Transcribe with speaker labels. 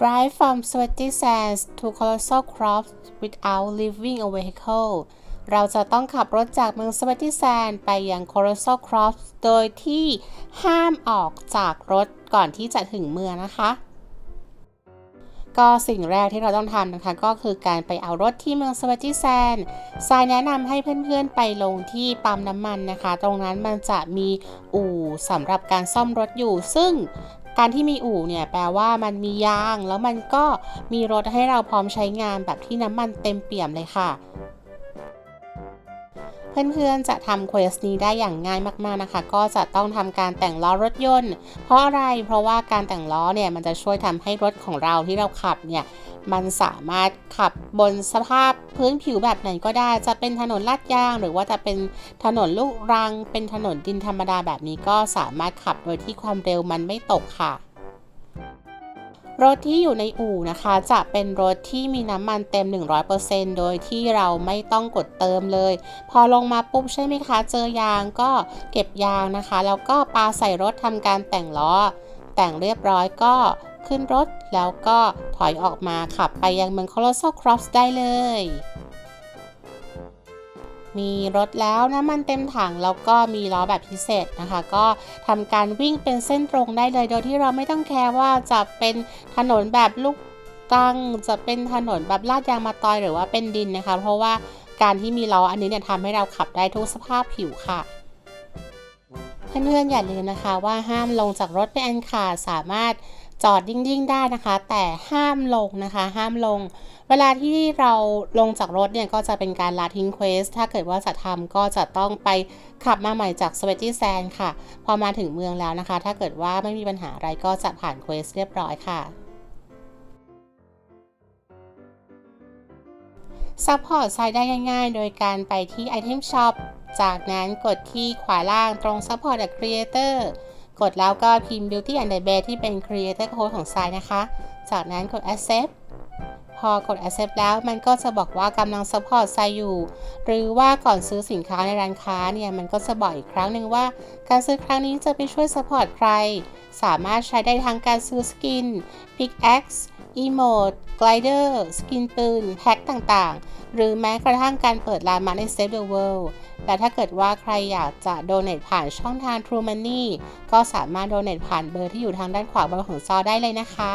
Speaker 1: Drive from sweaty sands to colossal crops without leaving a vehicle เราจะต้องขับรถจากเมือง Sweaty Sand ไปยัง Colossal Crops โดยที่ห้ามออกจากรถก่อนที่จะถึงเมืองนะคะ ก็สิ่งแรกที่เราต้องทำนะคะ ก็คือการไปเอารถที่เมืองสวัสดิแซนทรายแนะนำให้เพื่อนๆไปลงที่ปั๊มน้ำมันนะคะ ตรงนั้นมันจะมีอู่สำหรับการซ่อมรถอยู่ ซึ่ง การที่มีอู่เนี่ยแปลว่ามันมียาง แล้วมันก็มีรถให้เราพร้อมใช้งานแบบที่น้ำมันเต็มเปี่ยมเลยค่ะ เพื่อนๆจะทำเควสนี้ได้อย่างง่ายมากๆนะคะ ก็จะต้องทำการแต่งล้อรถยนต์ เพราะอะไรเพราะว่าการแต่งล้อเนี่ยมันจะช่วยทำให้รถของเราที่เราขับเนี่ยมันสามารถขับบนสภาพพื้นผิวแบบไหนก็ได้ จะเป็นถนนลาดยาง หรือว่าจะเป็นถนนลูกรัง เป็นถนนดินธรรมดาแบบนี้ก็สามารถขับโดยที่ความเร็วมันไม่ตกค่ะ รถที่อยู่ในอู่นะคะ จะเป็นรถที่มีน้ำมันเต็ม 100%โดยที่เราไม่ต้องกดเติมเลย พอลงมาปุ๊บใช่ไหมคะ เจอยางก็เก็บยางนะคะ แล้วก็ปาใส่รถทำการแต่งล้อ แต่งเรียบร้อยก็ขึ้นรถแล้วก็ถอยออกมาขับไปยังเมือง Colossal Crops ได้เลย มีรถแล้วน้ำมันเต็มถังแล้วก็มีล้อแบบพิเศษนะคะ ก็ทำการวิ่งเป็นเส้นตรงได้เลยโดยที่เราไม่ต้องแคร์ว่าจะเป็นถนนแบบลูกตังจะเป็นถนนแบบลาดยางมาตอยหรือว่าเป็นดินนะคะ เพราะว่าการที่มีล้ออันนี้เนี่ยทำให้เราขับได้ทุกสภาพผิวค่ะเพื่อนๆอย่าลืมนะคะว่าห้ามลงจากรถเป็นอันขาดสามารถ จอดยิ่งๆได้นะคะ แต่ห้ามลงนะคะ ห้ามลง เวลาที่เราลงจากรถเนี่ยก็จะเป็นการลาทิ้งเควส ถ้าเกิดว่าจะทำก็จะต้องไปขับมาใหม่จากสเวตตี้แซนค่ะ พอมาถึงเมืองแล้วนะคะ ถ้าเกิดว่าไม่มีปัญหาอะไรก็จะผ่านเควสเรียบร้อยค่ะซัพพอร์ตไซต์ได้ง่ายๆ โดยการไปที่ Item Shop จากนั้นกดที่ขวาล่างตรง Support a Creator กดแล้วก็พิมพ์ Beauty and the Bear ที่เป็น Creator Code ของไซายนะคะ จากนั้นกด Accept พอกด accept แล้วมันก็จะบอกว่ากำลัง support ไซอยู่ หรือว่าก่อนซื้อสินค้าในร้านค้าเนี่ยมันก็จะบอกอีกครั้งหนึ่งว่า การซื้อครั้งนี้จะไปช่วย support ใคร สามารถใช้ได้ทั้งการซื้อสกิน pickaxe emote glider สกินปืน แพ็คต่างๆ หรือแม้กระทั่งการเปิดร้านมาใน Save the World แต่ถ้าเกิดว่าใครอยากจะ donate ผ่านช่องทาง True Money ก็สามารถ donate ผ่านเบอร์ที่อยู่ทางด้านขวาบนของซอได้เลยนะคะ